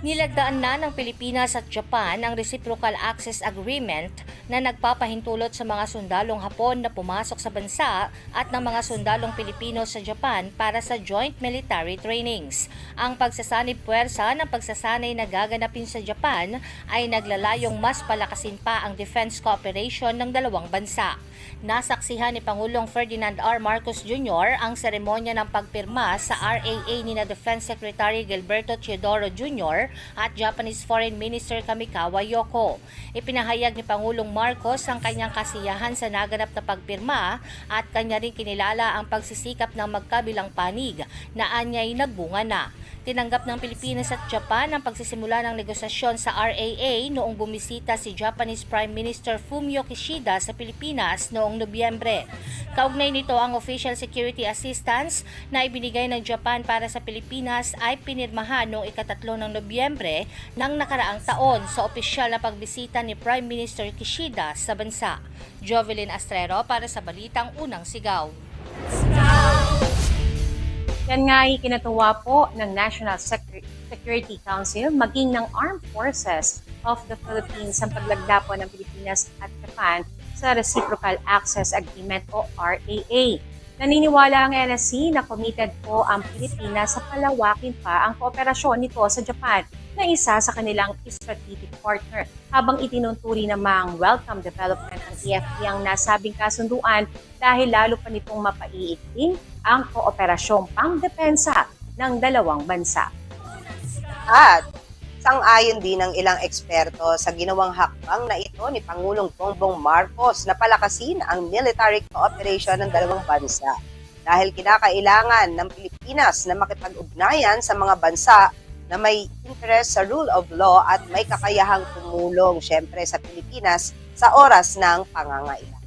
Nilagdaan na ng Pilipinas at Japan ang Reciprocal Access Agreement na nagpapahintulot sa mga sundalong Hapon na pumasok sa bansa at ng mga sundalong Pilipino sa Japan para sa joint military trainings. Ang pagsasanib puwersa ng pagsasanay na gaganapin sa Japan ay naglalayong mas palakasin pa ang defense cooperation ng dalawang bansa. Nasaksihan ni Pangulong Ferdinand R. Marcos Jr. ang seremonya ng pagpirma sa RAA ni na Defense Secretary Gilberto Teodoro Jr. at Japanese Foreign Minister Kamikawa Yoko. Ipinahayag ni Pangulong Marcos ang kanyang kasiyahan sa naganap na pagpirma at kanya rin kinilala ang pagsisikap ng magkabilang panig na anyay nagbunga na. Tinanggap ng Pilipinas at Japan ang pagsisimula ng negosasyon sa RAA noong bumisita si Japanese Prime Minister Fumio Kishida sa Pilipinas noong Nobyembre. Kaugnay nito ang official security assistance na ibinigay ng Japan para sa Pilipinas ay pinirmahan noong ikatatlo ng Nobyembre ng nakaraang taon sa opisyal na pagbisita ni Prime Minister Kishida sa bansa. Jovelyn Astrero para sa Balitang Unang Sigaw. Yan nga ay kinatuwa po ng National Sec- Security Council maging ng Armed Forces of the Philippines ang paglagda po ng Pilipinas at Japan sa Reciprocal Access Agreement o RAA. Naniniwala ang NSC na committed po ang Pilipinas sa palawakin pa ang kooperasyon nito sa Japan na isa sa kanilang strategic partner habang itinunturi namang welcome development EFP ang nasabing kasunduan dahil lalo pa nitong mapaiigting ang kooperasyong pangdepensa ng dalawang bansa. At sang-ayon din ng ilang eksperto sa ginawang hakbang na ito ni Pangulong Bongbong Marcos na palakasin ang military cooperation ng dalawang bansa dahil kinakailangan ng Pilipinas na makipag-ugnayan sa mga bansa na may interest sa rule of law at may kakayahang tumulong syempre sa Pilipinas sa oras ng pangangailangan.